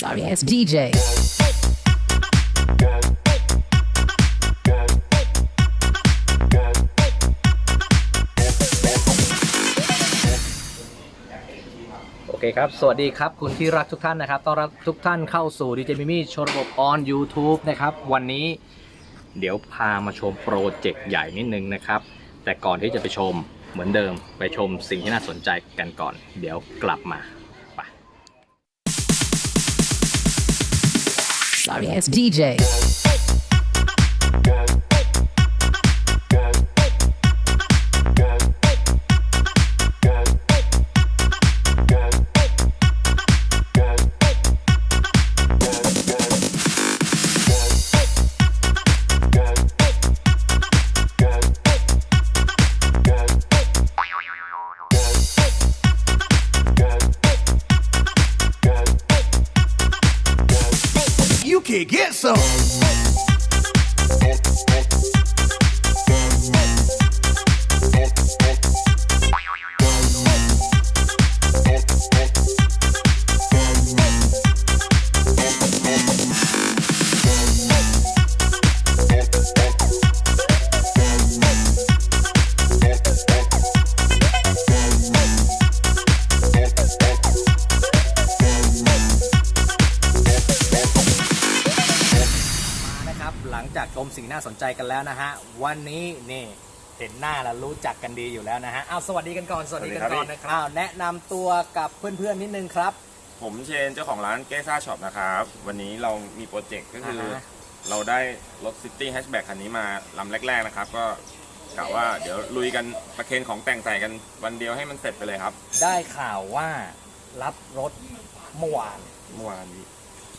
Sorry ass DJ. โอเคครับ สวัสดีครับคุณที่รักทุกท่านนะครับต้อนรับทุกท่านเข้าสู่ดีเจมิมี่โชว์ระบบออน YouTube นะครับ วันนี้เดี๋ยวพามาชมโปรเจกต์ใหญ่นิดนึงนะครับ แต่ก่อนที่จะไปชมเหมือนเดิมไปชมสิ่งที่น่าสนใจกันก่อน เดี๋ยวกลับมา Sorry ass DJ. kick, get some. ชมสิ่งน่าสนใจกันแล้วนะฮะ วันนี้นี่เห็นหน้าแล้วรู้จักกันดีอยู่แล้วนะฮะอ้าวสวัสดีกันก่อนสวัสดีกันก่อนนะครับอ้าวแนะนำตัวกับเพื่อนๆนิดนึงครับ ผมเชนเจ้าของร้านเกซ่าช็อปนะครับ วันนี้เรามีโปรเจกต์ก็คืออาฮะ เราได้รถซิตี้แฮชแบ็กคันนี้มาลำแรก ๆ นะครับ ก็กะว่าเดี๋ยวลุยกันประเคนของแต่งใส่กันวันเดียวให้มันเสร็จไปเลยครับ ได้ข่าวว่ารับรถเมื่อวาน เมื่อวานนี้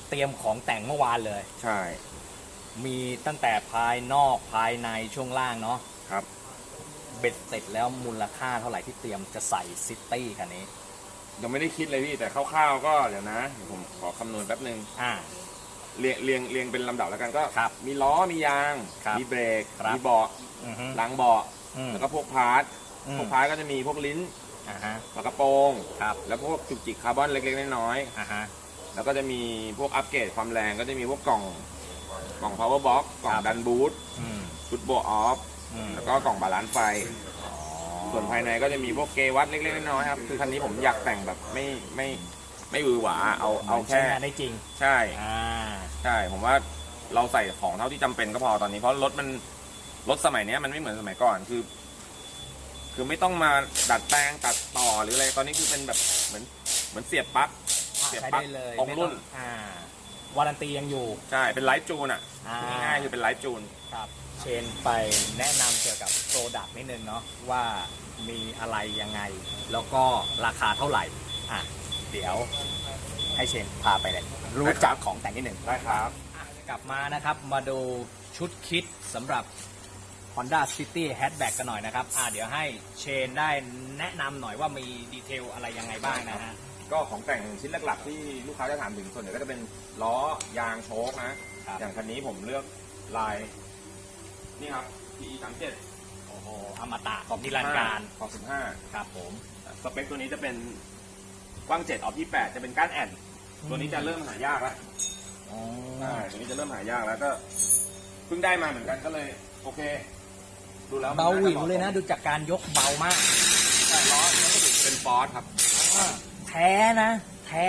เตรียมของแต่งเมื่อวานเลย ใช่ มีตั้งแต่ภายนอกภายในช่วงล่างเนาะครับเบ็ดเสร็จแล้วมูลค่าเท่าไหร่ที่เตรียมจะใส่ซิตี้คันนี้ ยังไม่ได้คิดเลยพี่แต่คร่าวๆก็เดี๋ยวนะเดี๋ยวผมขอคำนวณแป๊บนึงอ่า เรียงเรียงเรียงเป็นลำดับแล้วกันก็ ครับมีล้อมียาง ครับมีเบรกครับ มีเบาะอือฮึหลังเบาะอืมแล้วก็พวกพาร์ทอืมพวกพาร์ทก็จะมีพวกลิ้นอ่าฮะฝากระโปรงครับแล้วพวกจุกจิกคาร์บอนเล็กๆน้อยๆอ่าฮะแล้วก็จะมีพวกอัปเกรดความแรงก็จะมีพวกกล่อง กล่อง power box กล่องครับดันบูทอืมชุดโบออฟ อืมแล้วก็กล่องบาลานซ์ไฟ ส่วนภายในก็จะมีพวกเกวัตเล็กๆน้อยๆครับ คือคันนี้ผมอยากแต่งแบบไม่ไม่ไม่หวือหวา เอาเอาใช้แค่งานได้จริงใช่ อ่าใช่ ผมว่าเราใส่ของเท่าที่จำเป็นก็พอตอนนี้ เพราะรถมันรถสมัยเนี้ยมันไม่เหมือนสมัยก่อน คือ คือไม่ต้องมาดัดแปลงตัดต่อหรืออะไร ตอนนี้คือเป็นแบบเหมือนเหมือนเสียบปลั๊ก อะเสียบใช้ปลั๊กได้เลยตรงไม่รุ่นอ่า วารันตียังอยู่ ใช่ เป็นไลฟ์จูนอะอ่า ง่ายๆคือเป็นไลฟ์จูน ครับ เชนไปแนะนำเกี่ยวกับโปรดักต์นิดนึงเนาะว่ามีอะไรยังไง แล้วก็ราคาเท่าไหร่อะเดี๋ยวให้เชนพาไปเลยรู้จักของแต่งนิดนึงได้ครับ อะกลับมานะครับมาดูชุดคิดสำหรับ Honda City Hatchback กันหน่อยนะครับอะเดี๋ยวให้เชนได้แนะนำหน่อยว่ามีดีเทลอะไรยังไงบ้างนะฮะ ก็ของแต่งชิ้นหลักๆที่ลูกค้าจะถามถึงส่วนใหญ่ก็จะเป็นล้อยางโชคนะ ครับ อย่างคันนี้ผมเลือกลาย นี่ครับ PE 37โอ้โหอมตะของนิรันดร์การขอบ15ครับผมสเปคตัวนี้จะเป็นกว้าง7ออฟ28จะเป็นก้านแอนตัวนี้จะเริ่มหายากแล้วอ๋อใช่ตัวนี้จะเริ่มหายากแล้วก็เพิ่งได้มาเหมือนกันก็เลย โอเค ดูแล้วมันเบาหวิวจเลยนะ ดูจากการยกเบามากใช่ล้อเนี่ยก็เป็นฟอร์สครับ แท้นะ แท้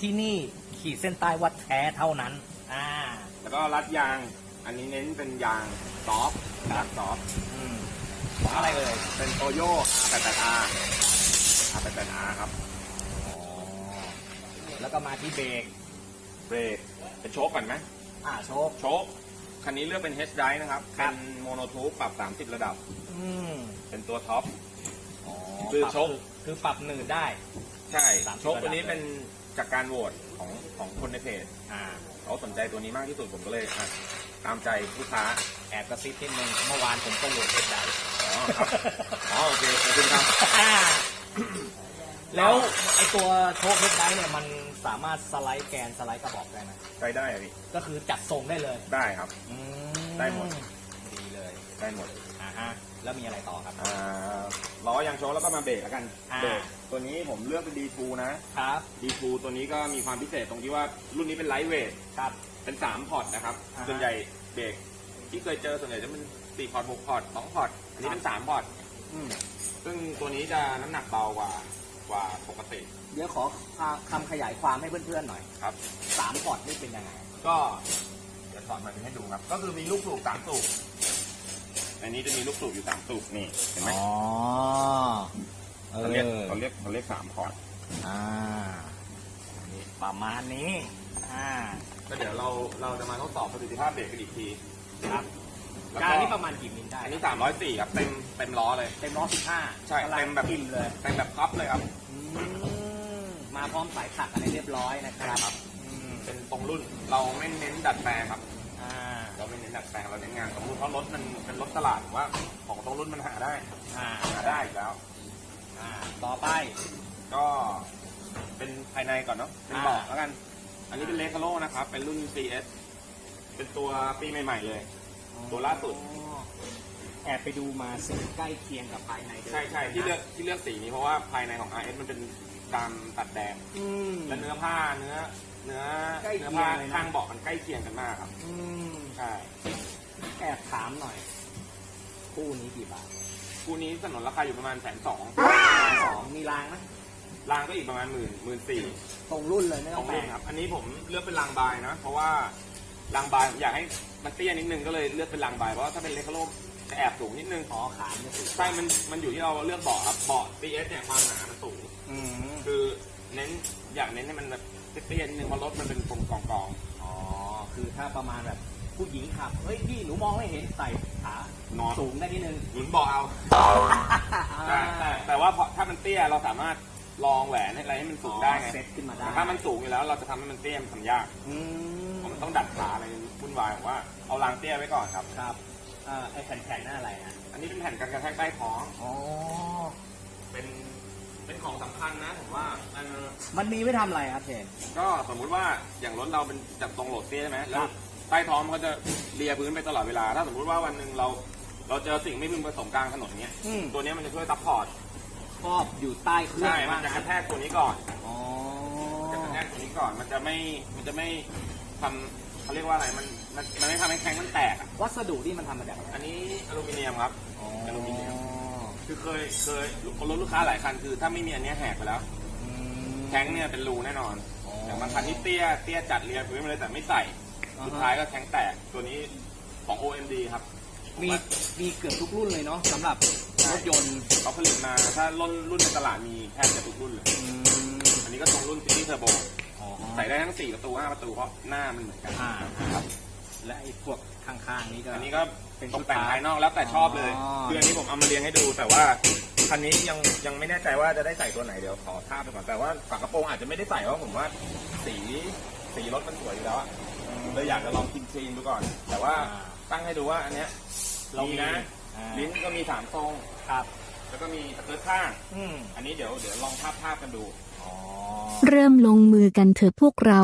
ที่นี่ขีดเส้นใต้ว่าแท้เท่านั้น อ่า แล้วก็รัดยาง อันนี้เน้นเป็นยางซอฟต์ยางซอฟต์อืมของอะไรเลย เป็นโตโย่ 88R R88R ครับอ๋อแล้วก็มาที่เบรก เบรกเป็นโชคก่อนไหมอ่าโชคโชคคันนี้เลือกเป็น H drive นะครับครัเป็บนโมโนทูปปรับ 30 ระดับ อืมเป็นตัวท็อปอ๋อคือปรับโชคคือปรับหนืดได้ ใช่30โชคตัวนี้เป็นจากการโหวตของของคนในเพจอ่าเขาสนใจตัวนี้มากที่สุดผมก็เลยอะตามใจลูกค้าแอบกระซิบนิดนึงเมื่อวานผมก็โหวตเอ็ดได้อ๋อครับอ๋อโอเคขอบคุณครับอ่าแล้วไอตัวโชคเอ็ดได้เนี่ยมันสามารถสไลด์แกนสไลด์กระบอกได้ไหมไปได้อะพี่ก็คือจัดทรงได้เลยได้ครับอืได้หมด ดีเลย ได้หมดอะฮะ แล้วมีอะไรต่อครับ อ่าล้อยางโชว์แล้วก็มาเบรกแล้วกันอ่า เบรกตัวนี้ผมเลือกเป็น D2 นะ ครับ D2 ตัวนี้ก็มีความพิเศษตรงที่ว่ารุ่นนี้เป็นไลท์เวทครับ เป็น 3 พอร์ตนะครับ อ่าฮะส่วนใหญ่เบรกที่เคยเจอส่วนใหญ่จะเป็น4พอร์ต6พอร์ต2พอร์ตอันนี้เป็น 3 พอร์ตอืม ซึ่งตัวนี้จะน้ำหนักเบากว่ากว่าปกติเดี๋ยวขอคำขยายความให้เพื่อนๆหน่อยครับ สามพอร์ตนี่เป็นยังไง ก็เดี๋ยวถอดมาให้ดูครับ ก็คือมีลูกสูบสามสูบ อันนี้จะมีลูกสูบอยู่สามสูบนี่เห็นไหมอ๋อเอเขาเรียกอเขาเรียกเขาเรียกสามพอร์ตอ่านี่ประมาณนี้อ่าก็เดี๋ยวเราเราจะมาทดสอบประสิทธิภาพเบรกกันอีกทีครับแล้วการก็นี้ประมาณกี่มิลได้อันนี้สามร้อยสี่ครับเต็มเต็มล้อเลย เต็มร้อยสิบห้าใช่เต็มแบบกิมเลยเต็มแบบพับเลยครับ อืมมาพร้อมสายขัดอะไรเรียบร้อยนะครับอืมเป็นตรงรุ่นเราไม่เน้นดัดแปลงครับอ่า เราไม่เน้นดัดแปลงเราเน้นงานตรงรุ่นเพราะรถมันเป็นรถตลาดผมว่า ของตรงรุ่นมันหาได้อ่าหาได้อยู่แล้ว อ่า ต่อไป ก็เป็นภายในก่อนเนาะเป็นอ่าเบาะแล้วกัน อันนี้เป็นเลคาโลนะครับ เป็นรุ่น CS เป็นตัวปีใหม่ๆเลย ตัวล่าสุดอ๋อแอบไปดูมาสีใกล้เคียงกับภายในด้วยใช่ใช่ที่เลือกที่เลือกสีนี้เพราะว่าภายในของ RS มันเป็นตามตัดแดงอืมและเนื้อผ้าเนื้อ เนื้อใกล้เคียงเนื้อผ้าเลยนะ ข้างเบาะมันใกล้เคียงกันมากครับ อืมใช่แอบถามหน่อย คู่นี้กี่บาทคู่นี้สนนราคาอยู่ประมาณแสนสองสองมีรางไหมรางก็อีกประมาณหมื่นหมื่นสี่ตรงรุ่นเลยไม่ขต้อองงรุ่แปลนงครับ อันนี้ผมเลือกเป็นรางบายนะ เพราะว่ารางบายผมอยากให้มันเตี้ยนิดนึงก็เลยเลือกเป็นรางบาย เพราะว่าถ้าเป็นเลคาโลจะแอบสูงนิดนึง ขอขาไม่ถูกใช่มันมันอยู่ที่เราเลือกเบาะครับ เบาะ CS เนี่ยความหนามันสูง อืมคือ เน้นอยากเน้นให้มันแบบเตี้ยๆนิดนึงเพราะรถมันเป็นกลมกองกองอ๋อ คือถ้าประมาณแบบผู้หญิงขับ เฮ้ยพี่หนูมองไม่เห็นใส่ขานอนสูงได้นิดนึงหนุนเบาะเอาแต่แต่แต่ว่าพอถ้ามันเตี้ยเราสามารถลองแหวนอะไรให้มันสูงได้ไงเซ็ตขึ้นมาได้แต่ถ้ามันสูงอยู่แล้ว เราจะทำให้มันเตี้ยมันทำยากอืมเพราะมันต้องดัดขาอะไรวุ่นวายผมว่าเอารางเตี้ยไว้ก่อนครับ ครับอ่าไอแผ่นๆนั่นอะไรนะอันนี้เป็นแผ่นกันกระแทกใต้ท้อง อ๋อ เป็น เป็นของสำคัญนะผมว่าเออมันมีไว้ทำอะไรครับเชน ก็สมมุติว่าอย่างรถเราเป็นจับตรงโหลดเตี้ยใช่ไหมแล้ควรับ ใต้ท้องมันก็จะเลียพื้นไปตลอดเวลา ถ้าสมมุติว่าวันหนึ่งเราเราเจอสิ่งไม่พึงประสงค์กลางถนนเนี้ยอืมตัวเนี้ยมันจะช่วยซัพพอร์ตครอบอยู่ใต้เครื่องใช่มันจะกระแทกตัวนี้ก่อนอ๋อจะกระแทกตัวนี้ก่อน มันจะไม่มันจะไม่ทำเขาเรียกว่าอะไรมันมันมันไม่ทำให้แข้งมันแตกอะวัสดุที่มันทำมาจากอะไรอันนี้อลูมิเนียมครับอ๋ออลูมิเนียม คือเคยเคยรถลูกค้าหลายคันคือ ถ้าไม่มีอันเนี้ยแหกไปแล้วอืมแข้งเนี่ยเป็นรูแน่นอนอ๋ออย่างบางคันที่เตี้ยเตี้ยจัดเรียงพื้นมาเลยแต่ไม่ใส่อ่าฮะ สุดท้ายก็แข้งแตกตัวนี้ของ OMD ครับมีมีเกือบทุกรุ่นเลยเนาะสำหรับรถยนต์เขาผลิตมาถ้ารุ่นรุ่นในตลาดมีแทบจะทุกรุ่นเลยอืมอันนี้ก็ตรงรุ่นซิตี้เทอร์โบ อ๋อใส่ได้ทั้ง 4 ประตู 5 ประตูเพราะหน้ามันเหมือนกัน อ่าครับและไอ้พวก ข้างๆนี้ก็ อันนี้ก็เป็นตกแต่งชุดภายนอกแล้วแต่ชอบเลยอ๋อ คืออันนี้ผมเอามาเรียงให้ดู แต่ว่าคันนี้ยังยังไม่แน่ใจว่าจะได้ใส่ตัวไหนเดี๋ยวขอทาบไปก่อนแต่ว่าฝากระโปรงอาจจะไม่ได้ใส่เพราะผมว่าสีสีรถมันสวยอยู่แล้วอะเลยอยากจะลองคินซีนดูก่อน แต่ว่าตั้งให้ดูว่าอันเนี้ยเรามีนะอ่าลิ้นก็มีสามทรงครับ แล้วก็มีตะเกียบข้าง อืมอันนี้เดี๋ยวเดี๋ยวลองภาพภาพกันดู อ๋อ เริ่มลงมือกันเถอะพวกเรา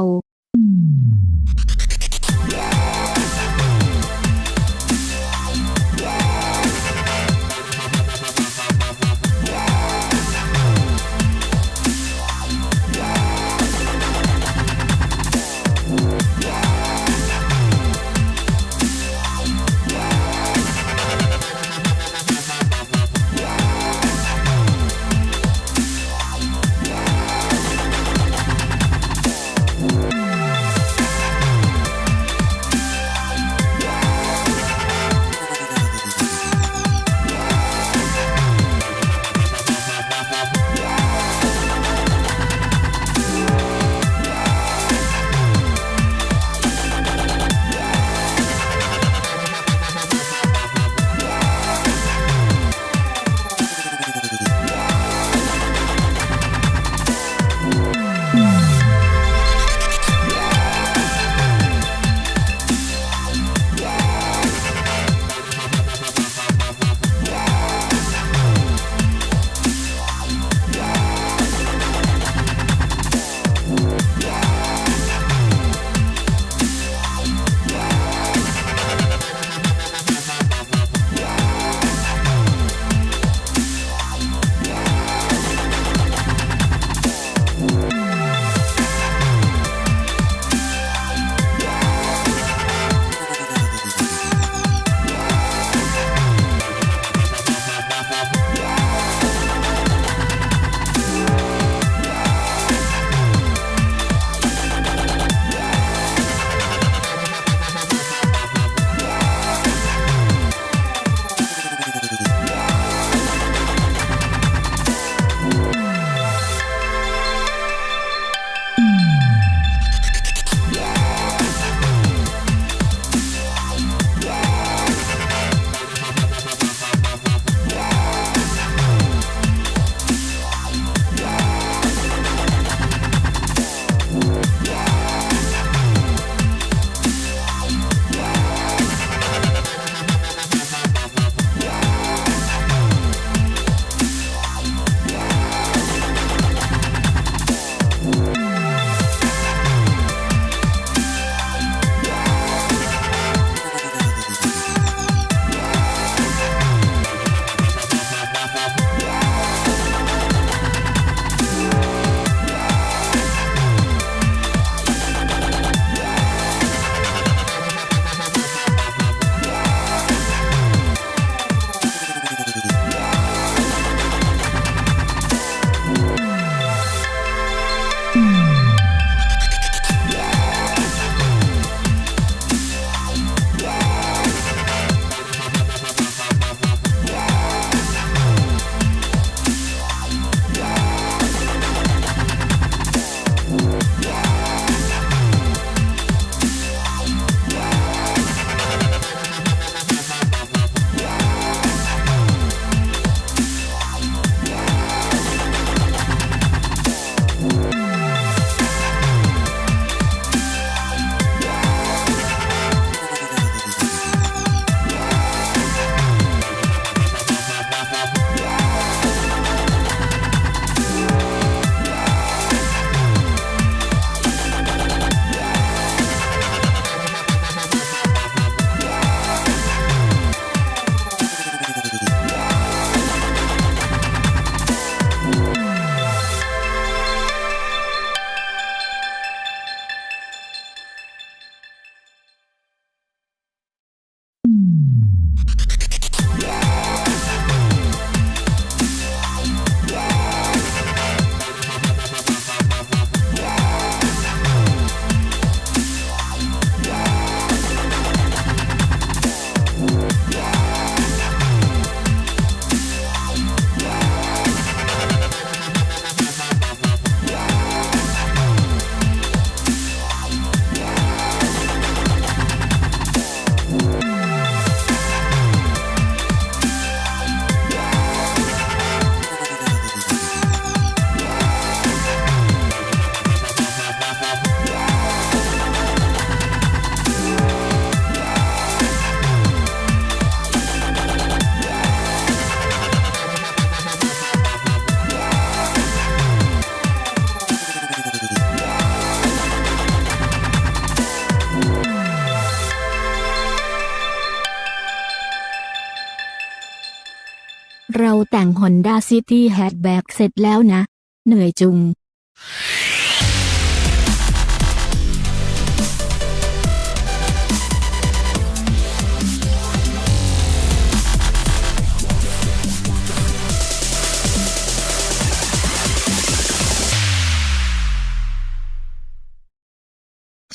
Honda City Hatchback เสร็จแล้วนะ เหนื่อยจุง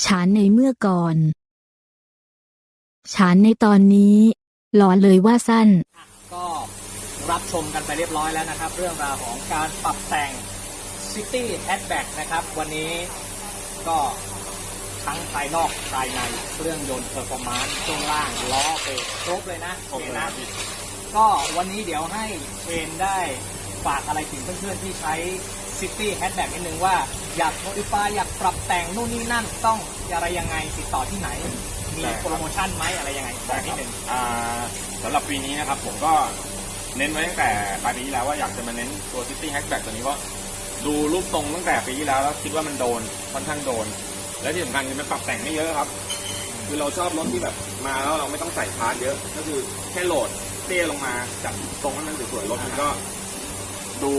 ฉานในเมื่อก่อน ฉานในตอนนี้ หลอนเลยว่าสั้น ก็ รับชมกันไปเรียบร้อยแล้วนะครับ เรื่องราวของการปรับแต่ง City Hatchback นะครับ วันนี้ก็ทั้งภายนอกภายในเครื่องยนต์เพอร์ฟอร์มานซ์ช่วงล่างล้อเบรกครบเลยนะครบเลยนะพี่ก็วันนี้เดี๋ยวให้เชนได้ฝากอะไรถึงเพื่อนๆที่ใช้ City Hatchback นิดนึงว่าอยาก modify อยากปรับแต่งนู่นนี่นั่นต้องอะไรยังไงติดต่อที่ไหนมีโปรโมชั่นไหมอะไรยังไงบอกนิดนึงอ่าสำหรับปีนี้นะครับผมก็ เน้นไว้ตั้งแต่ปลายปีที่แล้วว่าอยากจะมาเน้นตัว City Hatchback ตัวนี้เพราะดูรูปทรงตั้งแต่ปีที่แล้วแล้วคิดว่ามันโดนค่อนข้างโดน และที่สำคัญคือมันปรับแต่งไม่เยอะครับ คือเราชอบรถที่แบบมาแล้วเราไม่ต้องใส่พาร์ทเยอะ ก็คือแค่โหลดเตี้ยลงมาจับทรงให้มันสวยๆรถมันก็ดู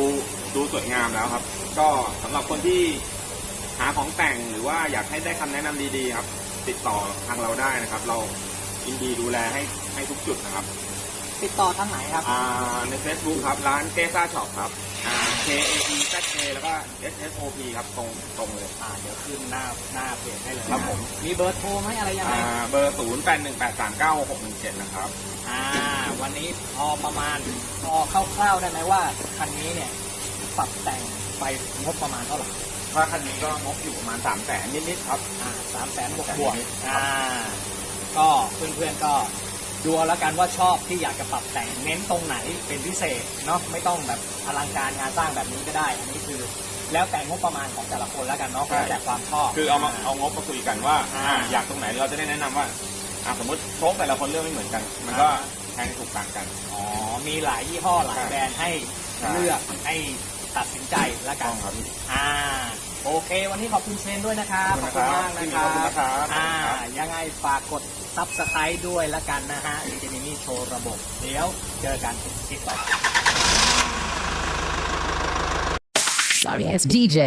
ดูสวยงามแล้วครับ ก็สำหรับคนที่หาของแต่งหรือว่าอยากให้ได้คำแนะนำดีๆครับ ติดต่อทางเราได้นะครับ เรายินดีดูแลให้ให้ทุกจุดนะครับ ติดต่อทางไหนครับ อ่าใน Facebook ครับ ร้านเกซ่าช็อปครับอ่า K A E Z K แล้วก็ S S O P ครับตรงตรงเลยอ่าเดี๋ยวขึ้นหน้าหน้าเพจให้เลยครับผมมีเบอร์โทรไหมอะไรยังไงอ่าเบอร์ 0 8 1 8 3 9 6 1 7 นะครับ อ่า วันนี้พอประมาณพอคร่าวๆได้ไหมว่าคันนี้เนี่ยปรับแต่งไปงบประมาณเท่าไหร่ ถ้าคันนี้ก็งบอยู่ประมาณ3 0 0แสนนิดๆครับ อ่าสามแสนบวก300,000บวกนิดๆอ่า ก็เพื่อนๆก็ ดูเอาแล้วกันว่าชอบที่อยากจะปรับแต่งเน้นตรงไหนเป็นพิเศษเนาะไม่ต้องแบบอลังการงานสร้างแบบนี้ก็ได้ อันนี้คือแล้วแต่งบประมาณของแต่ละคนแล้วกันเนาะแล้วแต่ความชอบ คือเอามาเอางบมาคุยกันว่าอ่า อ่าอยากตรงไหนเราจะได้แนะนำว่าอ่าสมมติโชคแต่ละคนเลือกไม่เหมือนกัน มันก็แพงถูกต่างกัน อ๋อมีหลายยี่ห้อหลายแบรนด์ให้ใช่ เลือกให้ตัดสินใจแล้วกัต้นองครับอ่า โอเค วันนี้ขอบคุณเชนด้วยนะครับขอบคุณมากนะครัขอบคุณบนะครับอ่ายังไงฝากกดซับสไครต์ด้วยแล้วกันนะฮะดีเจมินี่โชว์ระบบ เดี๋ยวเจอกันคลิปต่อไป Sorry, it's DJ.